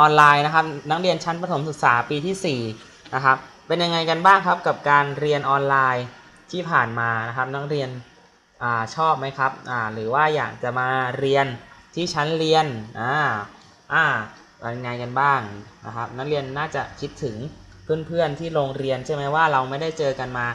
ออนไลน์นะครับนักเรียนชั้นประถมศึกษาปีที่4นะครับเป็นยังไงกันบ้างครับกับการเรียนออนไลน์ที่ผ่านมานะครับนักเรียนอชอบไหมครับหรือว่าอยากจะมาเรียนที่ชั้นเรียนอ่าอ่าเป็นยังไงกันบ้างนะครับนักเรียนน่าจะคิดถึงเพื่อนๆที่โรงเรียนใช่ไหมว่าเราไม่ได้เจอกันมา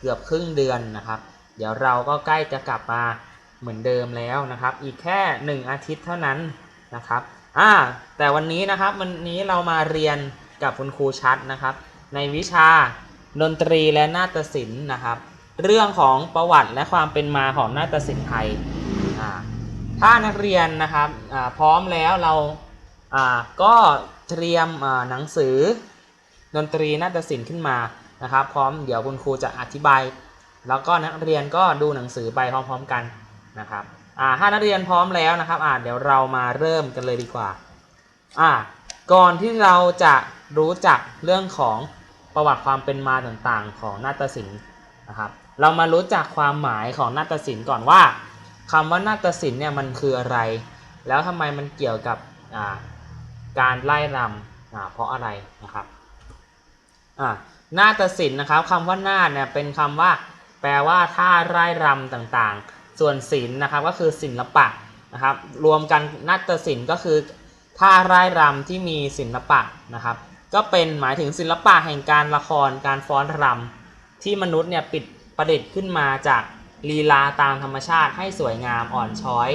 เกือบครึ่งเดือนนะครับ เดี๋ยวเราก็ใกล้จะกลับมาเหมือนเดิมแล้วนะครับ อีกแค่ 1 อาทิตย์เท่านั้นนะครับ อ่าแต่วันนี้นะครับวันนี้เรามาเรียนกับคุณครูชัดนะครับ ในวิชาดนตรีและนาฏศิลป์นะครับ เรื่องของประวัติและความเป็นมาของนาฏศิลป์ไทยอ่าถ้านักเรียนนะครับอ่าพร้อมแล้วเราอ่าก็เตรียมอ่าหนังสือดนตรีนาฏศิลป์ขึ้นมานะครับ พร้อมเดี๋ยวคุณครูจะอธิบาย แล้วก็นักเรียนก็ดูหนังสือไปพร้อมๆกันนะครับ อ่าถ้านักเรียนพร้อมแล้วนะครับอ่าเดี๋ยวเรามาเริ่มกันเลยดีกว่าอ่าก่อนที่เราจะรู้จักเรื่องของประวัติความเป็นมาต่างๆ ของนาฏศิลป์นะครับเรามารู้จักความหมายของนาฏศิลป์ก่อนว่าคำว่านาฏศิลป์เนี่ยมันคืออะไร แล้วทำไมมันเกี่ยวกับอ่าการไล่รำเพราะอะไรนะครับอ่านาฏศิลป์นะครับคำว่านาฏเนี่ยเป็นคำว่า แปลว่าท่าไร่รำต่างๆ ส่วนศิลป์นะครับก็คือศิลปะนะครับ รวมกันนาฏศิลป์ก็คือท่าร่ายรำที่มีศิลปะนะครับ ก็เป็นหมายถึงศิลปะแห่งการละครการฟ้อนรำที่มนุษย์เนี่ยปิดประดิษฐ์ขึ้นมาจากลีลาตามธรรมชาติให้สวยงามอ่อนช้อย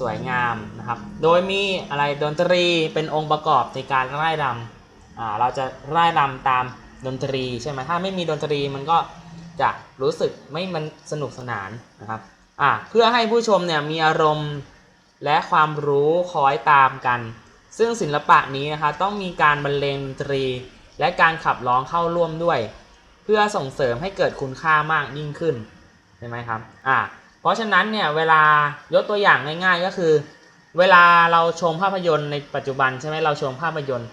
สวยงามนะครับ โดยมีอะไรดนตรีเป็นองค์ประกอบในการร่ายรำอ่าเราจะไล่รำตามดนตรีใช่ไหมถ้าไม่มีดนตรีมันก็จะรู้สึกไม่มันสนุกสนานนะครับ อ่าเพื่อให้ผู้ชมเนี่ยมีอารมณ์และความรู้คอยตามกัน ซึ่งศิลปะนี้นะคะต้องมีการบรรเลงดนตรี และการขับร้องเข้าร่วมด้วย เพื่อส่งเสริมให้เกิดคุณค่ามากยิ่งขึ้นใช่ไหมครับอ่าเพราะฉะนั้นเนี่ยเวลายกตัวอย่างง่ายๆก็คือ เวลาเราชมภาพยนตร์ในปัจจุบันใช่ไหมเราชมภาพยนตร์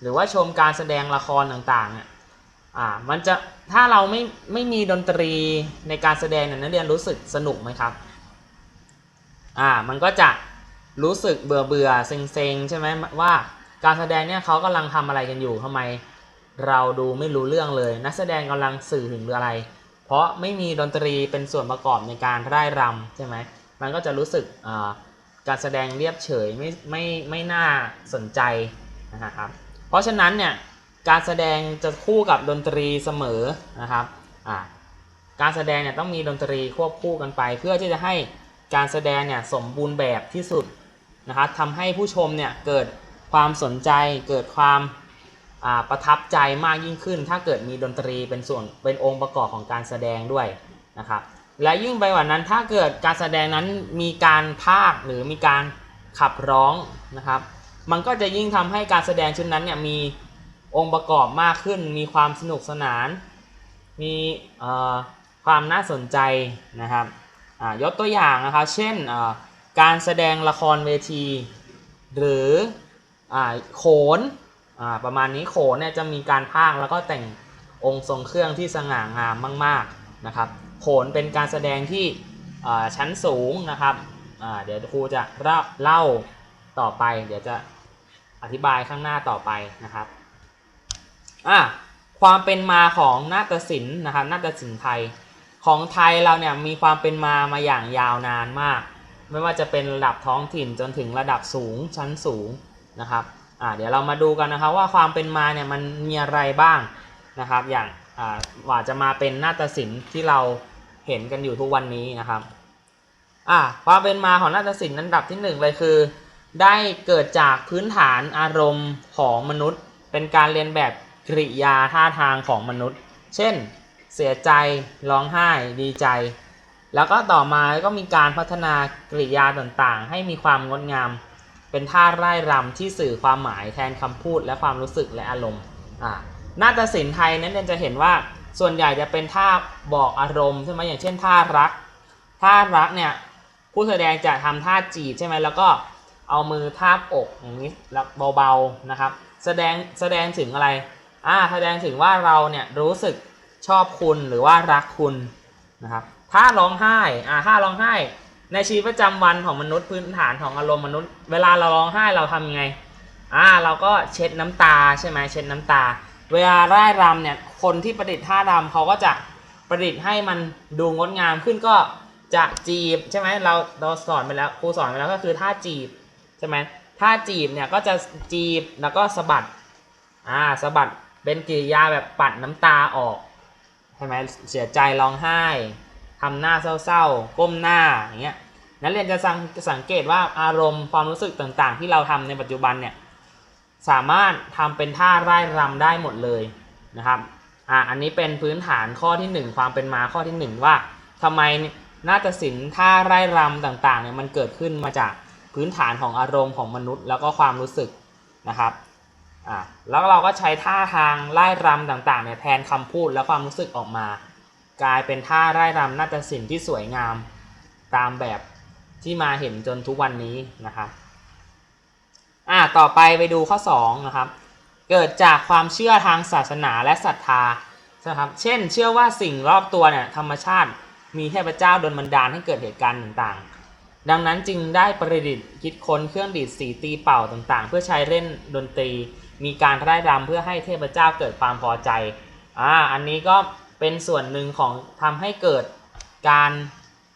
หรือว่าชมการแสดงละครต่างๆ อ่ามันจะถ้าเราไม่ไม่มีดนตรีในการแสดงเนี่ยนักเรียนรู้สึกสนุกไหมครับอ่ามันก็จะรู้สึกเบื่อเบื่อเซ็งเซ็งใช่ไหมว่าการแสดงเนี่ยเขากำลังทำอะไรกันอยู่ทำไมเราดูไม่รู้เรื่องเลย นักแสดงกำลังสื่อถึงอะไร เพราะไม่มีดนตรีเป็นส่วนประกอบในการร่ายรำใช่ไหมมันก็จะรู้สึกการแสดงเรียบเฉยไม่ไม่ไม่น่าสนใจนะครับเพราะฉะนั้นเนี่ย การแสดงจะคู่กับดนตรีเสมอนะครับอ่าการแสดงเนี่ยต้องมีดนตรีควบคู่กันไป เพื่อที่จะให้การแสดงเนี่ยสมบูรณ์แบบที่สุดนะครับทำให้ผู้ชมเนี่ยเกิดความสนใจเกิดความาประทับใจมากยิ่งขึ้น ถ้าเกิดมีดนตรีเป็นส่วนเป็นองค์ประกอบของการแสดงด้วยนะครับและยิ่งไปกว่านั้นถ้าเกิดการแสดงนั้นมีการพากหรือมีการขับร้องนะครับ มันก็จะยิ่งทำให้การแสดงชุดนั้นเนี่ยมี องค์ประกอบมากขึ้น มีความสนุกสนาน มีความน่าสนใจนะครับยกตัวอย่างนะครับเช่นการแสดงละครเวที หรืออโขนประมาณนี้โขนเนี่ยจะมีการพากย์แล้วก็แต่งองค์ทรงเครื่องที่สง่างามมาก ๆนะครับ โขนเป็นการแสดงที่ชั้นสูงนะครับเดี๋ยวครูจะเล่าต่อไป เดี๋ยวจะอธิบายข้างหน้าต่อไปนะครับ อะความเป็นมาของนาฏศิลป์นะครับนาฏศิลป์ไทยของไทยเราเนี่ยมีความเป็นมามาอย่างยาวนานมาก ไม่ว่าจะเป็นระดับท้องถิ่นจนถึงระดับสูงชั้นสูงนะครับอะเดี๋ยวเรามาดูกันนะครับว่าความเป็นมาเนี่ยมันมีอะไรบ้างนะครับ อย่างอ่าว่าจะมาเป็นนาฏศิลป์ที่เราเห็นกันอยู่ทุกวันนี้นะครับอะความเป็นมาของนาฏศิลป์อันดับที่หนึ่งเลยคือ ได้เกิดจากพื้นฐานอารมณ์ของมนุษย์ เป็นการเรียนแบบ กริยาท่าทางของมนุษย์ เช่น เสียใจ ร้องไห้ ดีใจ แล้วก็ต่อมาก็มีการพัฒนากริยาต่างๆ ให้มีความงดงาม เป็นท่าไร่รำที่สื่อความหมายแทนคำพูดและความรู้สึกและอารมณ์อ่านาฏศิลป์ไทยนั้นเนยจะเห็นว่าส่วนใหญ่จะเป็นท่าบอกอารมณ์ใช่ไหมอย่างเช่นท่ารัก ท่ารักเนี่ยผู้แสดงจะทำท่าจีบใช่ไหมแล้วก็เอามือทาบอกอย่างนี้แล้วเบาๆนะครับ แสดงแสดงถึงอะไร อ่าแสดงถึงว่าเราเนี่ยรู้สึกชอบคุณหรือว่ารักคุณนะครับท่าร้องไห้อ่าท่าร้องไห้ ในชีวิตประจำวันของมนุษย์พื้นฐานของอารมณ์มนุษย์ เวลาเราร้องไห้เราทำยังไงอ่าเราก็เช็ดน้ำตาใช่ไหมเช็ดน้ำตา เวลาร่ายรำเนี่ยคนที่ประดิษฐ์ท่ารำเขาก็จะประดิษฐ์ให้มันดูงดงามขึ้นก็จะจีบใช่ไหมเราเราสอนไปแล้วครูสอนไปแล้วก็คือท่าจีบใช่ไหมท่าจีบเนี่ยก็จะจีบแล้วก็สะบัดอ่าสะบัด เป็นกิริยาแบบปัดน้ำตาออกใช่ไหมเสียใจร้องไห้ทำหน้าเศร้าๆ ก้มหน้าอย่างเงี้ยนักเรียนจะสังสังเกตว่าอารมณ์ความรู้สึกต่างๆ ที่เราทำในปัจจุบันเนี่ยสามารถทำเป็นท่าไร่รำได้หมดเลยนะครับอ่าอันนี้เป็นพื้นฐานข้อที่ 1 ความเป็นมาข้อที่ 1 ว่าทำไมนาฏศิลป์ท่าไร่รำต่างๆเนี่ยมันเกิดขึ้นมาจากพื้นฐานของอารมณ์ของมนุษย์ แล้วก็ความรู้สึกนะครับ อ่าแล้วเราก็ใช้ท่าทางร่ายรำต่างๆเนี่ยแทนคำพูดและความรู้สึกออกมา กลายเป็นท่าร่รำนาฏศิลป์ที่สวยงามตามแบบที่มาเห็นจนทุกวันนี้นะครับอ่าต่อไปไปดูข้อ2นะครับ เกิดจากความเชื่อทางศาสนาและศรัทธานะครับ เช่น เชื่อว่าสิ่งรอบตัวเนี่ยธรรมชาติมีเทพเจ้าดลบันดาลให้เกิดเหตุการณ์ต่างๆ ดังนั้นจึงได้ประดิษฐ์คิดค้นเครื่องดีดสีตีเป่าต่างๆ เพื่อใช้เล่นดนตรี มีการร่ายรำเพื่อให้เทพเจ้าเกิดความพอใจอ่าอันนี้ก็เป็นส่วนหนึ่งของทำให้เกิดการ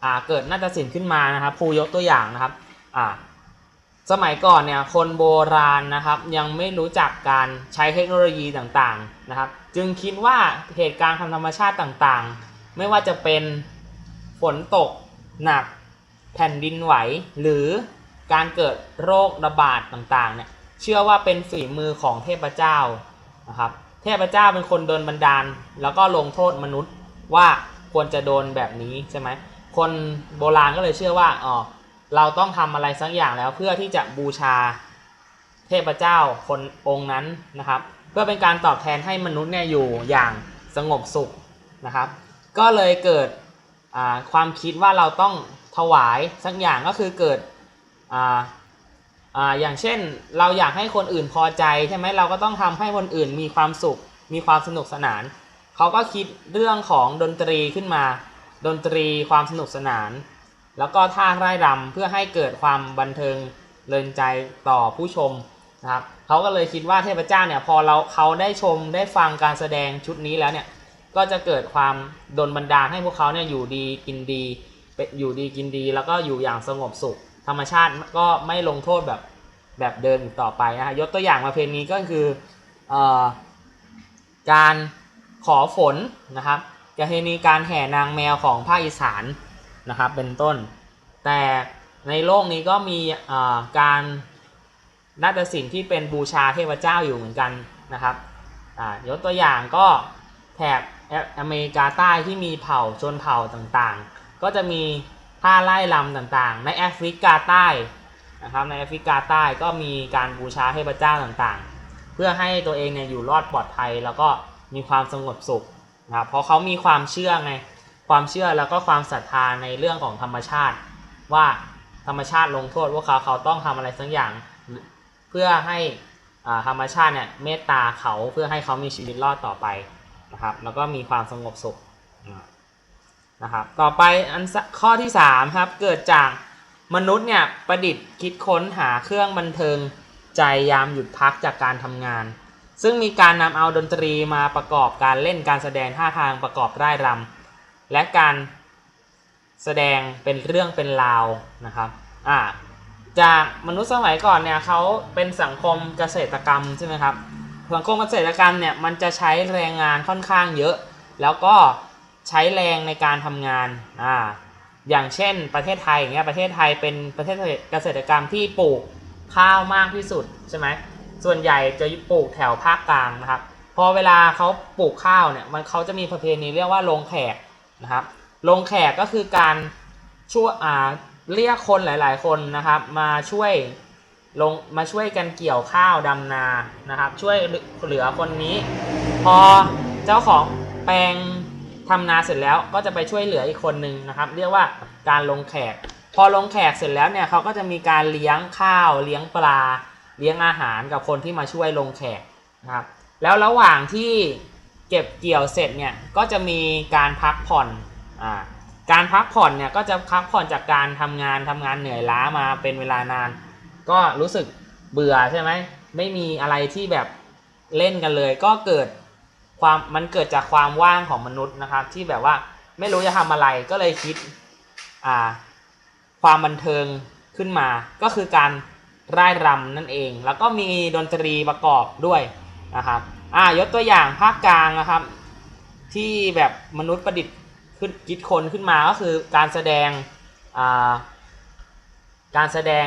อ่าเกิดนาฏศิลป์ขึ้นมานะครับครูยกตัวอย่างนะครับอ่าสมัยก่อนเนี่ยคนโบราณนะครับยังไม่รู้จักการใช้เทคโนโลยีต่างๆนะครับ จึงคิดว่าเหตุการณ์ทางธรรมชาติต่างๆ ไม่ว่าจะเป็นฝนตกหนักแผ่นดินไหว หรือการเกิดโรคระบาดต่างๆเนี่ย เชื่อว่าเป็นฝีมือของเทพเจ้านะครับเทพเจ้าเป็นคนโดนบันดาล แล้วก็ลงโทษมนุษย์ว่าควรจะโดนแบบนี้ใช่ไหมคนโบราณก็เลยเชื่อว่าอ๋อเราต้องทำอะไรสักอย่างแล้วเพื่อที่จะบูชาเทพเจ้าคนองค์นั้นนะครับ เพื่อเป็นการตอบแทนให้มนุษย์เนี่ยอยู่อย่างสงบสุขนะครับ ก็เลยเกิดความคิดว่าเราต้องถวายสักอย่างก็คือเกิด อ่าอย่างเช่นเราอยากให้คนอื่นพอใจใช่ไหมเราก็ต้องทำให้คนอื่นมีความสุข มีความสนุกสนาน เขาก็คิดเรื่องของดนตรีขึ้นมา ดนตรีความสนุกสนาน แล้วก็ท่าไร่ายรำเพื่อให้เกิดความบันเทิงเรินใจต่อผู้ชมนะครับเขาก็เลยคิดว่าเทพเจ้าเนี่ยพอเราเขาได้ชมได้ฟังการแสดงชุดนี้แล้วเนี่ยก็จะเกิดความดลบันดาลให้พวกเขาเนี่ยอยู่ดีกินดีเป็นอยู่ดีกินดี แล้วก็อยู่อย่างสงบสุข ธรรมชาติก็ไม่ลงโทษแบบแบบเดิมอีกต่อไปนะฮะยกตัวอย่างมาเพลงนี้ก็คืออการขอฝนนะครับประเพณีการแห่นางแมวของภาคอีสานนะครับเป็นต้น แต่ในโลกนี้ก็มีการนาฏศิลป์ที่เป็นบูชาเทพเจ้าอยู่เหมือนกันนะครับยกตัวอย่างก็แถบอเมริกาใต้ที่มีเผ่าชนเผ่าต่างๆ ก็จะมี ท่าไล่ลำต่างๆ ในแอฟริกาใต้นะครับในแอฟริกาใต้ก็มีการบูชาเทพเจ้าต่างๆ เพื่อให้ตัวเองเนี่ยอยู่รอดปลอดภัยแล้วก็มีความสงบสุขนะครับเพราะเขามีความเชื่อไงความเชื่อแล้วก็ความศรัทธาในเรื่องของธรรมชาติ ว่าธรรมชาติลงโทษว่าเขาเขาต้องทำอะไรสักอย่าง เพื่อให้อาธรรมชาติเนี่ยเมตตาเขาเพื่อให้เขามีชีวิตรอดต่อไปนะครับแล้วก็มีความสงบสุข นะครับต่อไปอันข้อที่3ครับเกิดจากมนุษย์เนี่ยประดิษฐ์คิดค้นหาเครื่องบันเทิงใจยามหยุดพักจากการทำงาน ซึ่งมีการนำเอาดนตรีมาประกอบการเล่นการแสดงท่าทางประกอบร่ายรำและการแสดงเป็นเรื่องเป็นราวนะครับอ่าจากมนุษย์สมัยก่อนเนี่ยเขาเป็นสังคมเกษตรกรรมใช่ไหมครับสังคมเกษตรกรรมเนี่ยมันจะใช้แรงงานค่อนข้างเยอะ แล้วก็ ใช้แรงในการทำงานอ่าอย่างเช่นประเทศไทยอย่างเงี้ยประเทศไทยเป็นประเทศเกษตรกรรมที่ปลูกข้าวมากที่สุดใช่ไหมส่วนใหญ่จะปลูกแถวภาคกลางนะครับพอเวลาเขาปลูกข้าวเนี่ยมันเขาจะมีประเพณีเรียกว่าลงแขกนะครับลงแขกก็คือการช่วยอ่าเรียกคนหลาย ๆ คนนะครับ มาช่วยลงมาช่วยกันเกี่ยวข้าวดำนานะครับ ช่วยเหลือคนนี้ พอเจ้าของแปลง ทำนาเสร็จแล้วก็จะไปช่วยเหลืออีกคนนึงนะครับ เรียกว่าการลงแขก พอลงแขกเสร็จแล้วเนี่ยเขาก็จะมีการเลี้ยงข้าวเลี้ยงปลา เลี้ยงอาหารกับคนที่มาช่วยลงแขกนะครับแล้วระหว่างที่เก็บเกี่ยวเสร็จเนี่ยก็จะมีการพักผ่อนอ่าการพักผ่อนเนี่ยก็จะพักผ่อนจากการทำงานทำงานเหนื่อยล้ามาเป็นเวลานาน ก็รู้สึกเบื่อใช่ไหมไม่มีอะไรที่แบบเล่นกันเลย ก็เกิด ความมันเกิดจากความว่างของมนุษย์นะครับ ที่แบบว่าไม่รู้จะทำอะไรก็เลยคิดอ่าความบันเทิงขึ้นมา ก็คือการร่ายรำนั่นเอง แล้วก็มีดนตรีประกอบด้วยนะครับอ่ายกตัวอย่างภาคกลางนะครับ ที่แบบมนุษย์ประดิษฐ์ขึ้นคิดคนขึ้นมาก็คือการแสดงอ่าการแสดง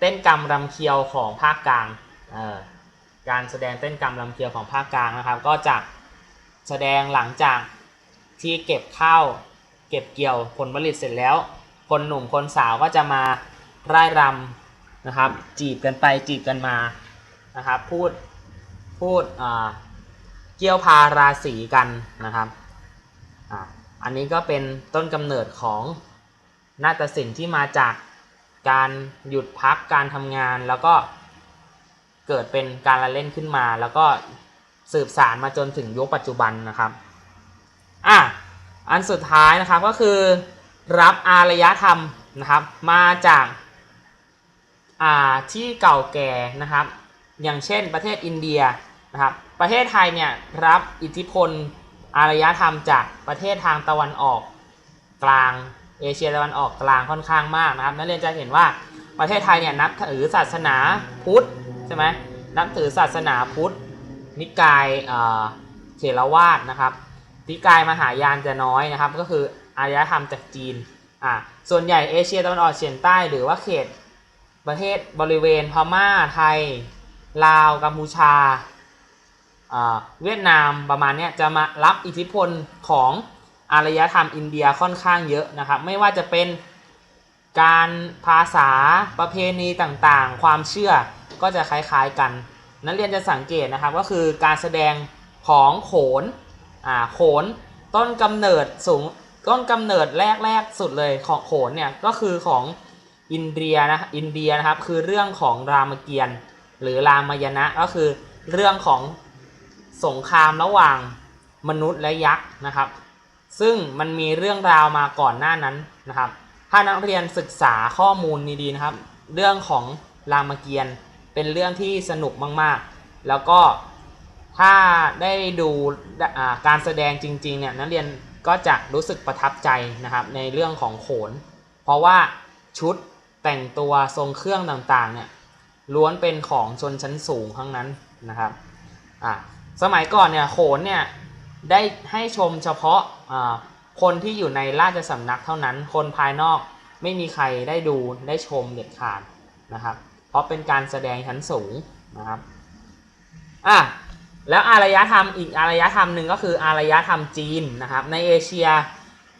เต้นกรรมรำเคียวของภาคกลางเอ่อการแสดงเต้นกรรมรำเคียวของภาคกลางนะครับ ก็จะ แสดงหลังจากที่เก็บข้าวเก็บเกี่ยวผลผลิตเสร็จแล้ว คนหนุ่มคนสาวก็จะมาร่ายรำนะครับ จีบกันไปจีบกันมานะครับ พูดพูดเกี่ยวพาราศีกันนะครับออันนี้ก็เป็นต้นกำเนิดของนาฏศิลป์ที่มาจากการหยุดพักการทำงานแล้วก็เกิดเป็นการละเล่นขึ้นมา แล้วก็ สืบสารมาจนถึงยุคปัจจุบันนะครับอะอันสุดท้ายนะครับก็คือรับอารยธรรมนะครับมาจากอ่าที่เก่าแก่นะครับ อย่างเช่นประเทศอินเดียนะครับประเทศไทยเนี่ยรับอิทธิพลอารยธรรมจากประเทศทางตะวันออกกลางเอเชียตะวันออกกลางค่อนข้างมากนะครับนักเรียนจะเห็นว่าประเทศไทยเนี่ยนับถือศาสนาพุทธใช่ไหมนับถือศาสนาพุทธ นิกายเอ่อเถรวาทนะครับนิกายมหายานจะน้อยนะครับ ก็คืออารยธรรมจากจีนอ่าส่วนใหญ่เอเชียตะวันออกเฉียงใต้หรือว่าเขตประเทศบริเวณพม่าไทย ลาวกัมพูชาอ่าเวียดนามประมาณนี้จะมารับอิทธิพลของอารยธรรมอินเดียค่อนข้างเยอะนะครับ ไม่ว่าจะเป็นการภาษาประเพณีต่างๆ ความเชื่อก็จะคล้ายๆกัน นักเรียนจะสังเกตนะครับก็คือการแสดงของโขนอ่าโขนต้นกำเนิดสูงต้นกำเนิดแรกๆสุดเลยของโขนเนี่ยก็คือของอินเดียนะอินเดียนะครับคือเรื่องของรามเกียรติ์หรือรามายณะก็คือเรื่องของสงครามระหว่างมนุษย์และยักษ์นะครับ ซึ่งมันมีเรื่องราวมาก่อนหน้านั้นนะครับ ถ้านักเรียนศึกษาข้อมูลดีๆนะครับ เรื่องของรามเกียรติ์ เป็นเรื่องที่สนุกมากๆ แล้วก็ถ้าได้ดูการแสดงจริงๆเนี่ยนักเรียนก็จะรู้สึกประทับใจนะครับในเรื่องของโขน เพราะว่าชุดแต่งตัวทรงเครื่องต่างๆเนี่ยล้วนเป็นของชนชั้นสูงทั้งนั้นนะครับสมัยก่อนเนี่ยโขนเนี่ยได้ให้ชมเฉพาะอ่าคนที่อยู่ในราชสำนักเท่านั้น คนภายนอกไม่มีใครได้ดูได้ชมเด็ดขาดนะครับ เพราะเป็นการแสดงชั้นสูงนะครับอะแล้วอารยธรรมอีกอารยธรรมหนึ่งก็คืออารยธรรมจีนนะครับในเอเชีย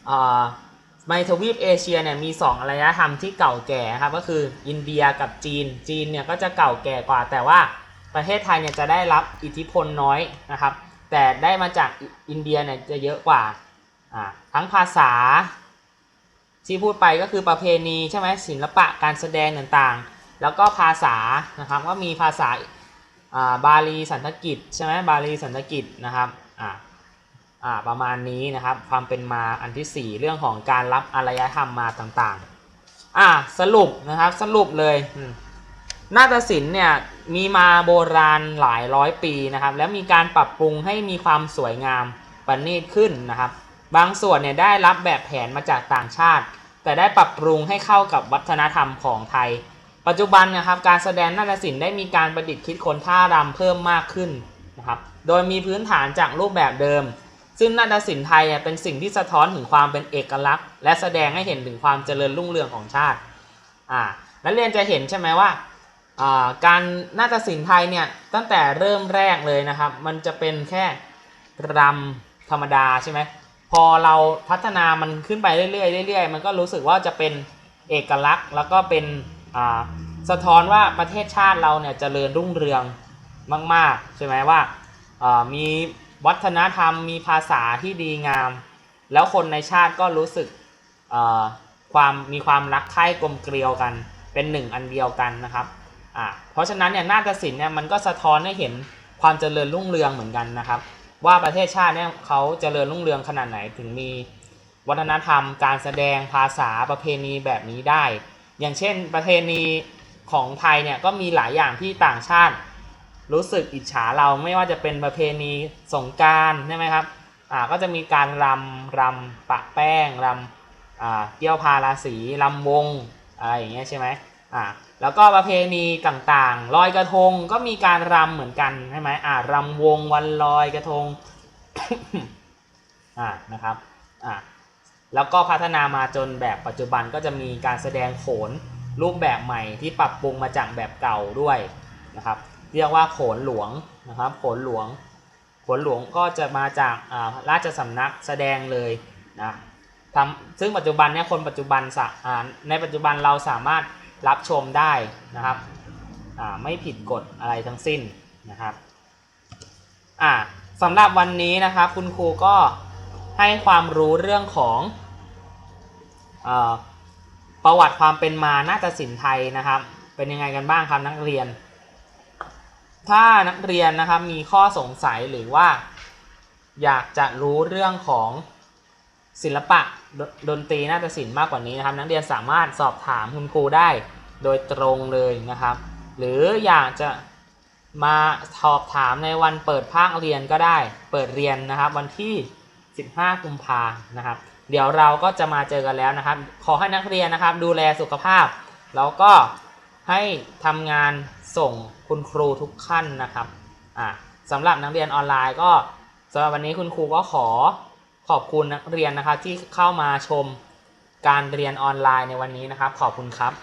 เอ่อในทวีปเอเชียเนี่ยมี 2อารยธรรมที่เก่าแก่ครับก็คืออินเดียกับจีน จีนเนี่ยก็จะเก่าแก่กว่า แต่ว่าประเทศไทยเนี่ยจะได้รับอิทธิพลน้อยนะครับ แต่ได้มาจากอินเดียเนี่ยจะเยอะกว่าอ่าทั้งภาษาที่พูดไปก็คือประเพณีใช่ไหมศิลปะการแสดงต่างๆ แล้วก็ภาษานะครับก็มีภาษาบาลีสันสกฤตใช่ไหมบาลีสันสกฤตนะครับอ่าอ่าประมาณนี้นะครับความเป็นมาอันที่ 4 เรื่องของการรับอารยธรรมมาต่างๆอ่าสรุปนะครับสรุปเลยนาฏศิลป์เนี่ยมีมาโบราณหลายร้อยปีนะครับแล้วมีการปรับปรุงให้มีความสวยงามประณีตขึ้นนะครับ บางส่วนเนี่ยได้รับแบบแผนมาจากต่างชาติ แต่ได้ปรับปรุงให้เข้ากับวัฒนธรรมของไทย ปัจจุบันนะครับการแสดงนาฏศิลป์ได้มีการประดิษฐ์คิดค้นท่ารำเพิ่มมากขึ้นนะครับ โดยมีพื้นฐานจากรูปแบบเดิม ซึ่งนาฏศิลป์ไทยเป็นสิ่งที่สะท้อนถึงความเป็นเอกลักษณ์ และแสดงให้เห็นถึงความเจริญรุ่งเรืองของชาติอ่านักเรียนจะเห็นใช่ไหมว่าการนาฏศิลป์ไทยเนี่ยตั้งแต่เริ่มแรกเลยนะครับ มันจะเป็นแค่รำธรรมดาใช่ไหมพอเราพัฒนามันขึ้นไปเรื่อยๆเรื่อยๆมันก็รู้สึกว่าจะเป็นเอกลักษณ์แล้วก็เป็น สะท้อนว่าประเทศชาติเราเนี่ยจเจริญรุ่งเรืองมาก ๆ ใช่ไหมว่ามีวัฒนธรรมมีภาษาที่ดีงาม แล้วคนในชาติก็รู้สึกความมีความรักใคร่กลมเกลียวกันเป็นหนึ่งอันเดียวกันนะครับอ่าเพราะฉะนั้นเนี่ยนาฏศิลป์เนี่ยมันก็สะท้อนให้เห็นความเจริญรุ่งเรืองเหมือนกันนะครับ ว่าประเทศชาติเนี่ยเขาเจริญรุ่งเรืองขนาดไหนถึงมีวัฒนธรรมการแสดงภาษาประเพณีแบบนี้ได้ อย่างเช่นประเพณีของไทยเนี่ยก็มีหลายอย่างที่ต่างชาติ รู้สึกอิจฉาเราไม่ว่าจะเป็นประเพณีสงการใช่ไหมครับอ่าก็จะมีการรำรำปะแป้งรำอ่าเกี่ยวพาราสีรำวงอะไรอย่างเงี้ยใช่ไหมอ่าแล้วก็ประเพณีต่างๆลอยกระทงก็มีการรำเหมือนกันใช่ไหมอ่ารำวงวันลอยกระทงอ่านะครับอ่า แล้วก็พัฒนามาจนแบบปัจจุบันก็จะมีการแสดงโขนรูปแบบใหม่ที่ปรับปรุงมาจากแบบเก่าด้วยนะครับ เรียกว่าโขนหลวงนะครับ โขนหลวง โขนหลวงก็จะมาจาการาชสำนักแสดงเลยนะทำซึ่งปัจจุบันเนี่ยคนปัจจุบันในปัจจุบันเราสามารถรับชมได้นะครับไม่ผิดกฎอะไรทั้งสิ้นนะครับสำหรับวันนี้นะครับคุณครูก็ให้ความรู้เรื่องของ ประวัติความเป็นมานาฏศิลป์ไทยนะครับ เป็นยังไงกันบ้างครับนักเรียน ถ้านักเรียนนะครับมีข้อสงสัยหรือว่า อยากจะรู้เรื่องของศิลปะดดนตรีนาฏศิลป์มากกว่านี้นะครับ นักเรียนสามารถสอบถามคุณครูได้โดยตรงเลยนะครับ หรืออยากจะมาสอบถามในวันเปิดภาคเรียนก็ได้ เปิดเรียนนะครับ วันที่ 15 กุมภานะครับ เดี๋ยวเราก็จะมาเจอกันแล้วนะครับ ขอให้นักเรียนนะครับ ดูแลสุขภาพ แล้วก็ให้ทำงานส่งคุณครูทุกขั้นนะครับอะสำหรับนักเรียนออนไลน์ก็สำหรับวันนี้คุณครูก็ขอขอบคุณนักเรียนนะครับที่เข้ามาชมการเรียนออนไลน์ในวันนี้นะครับ ขอบคุณครับ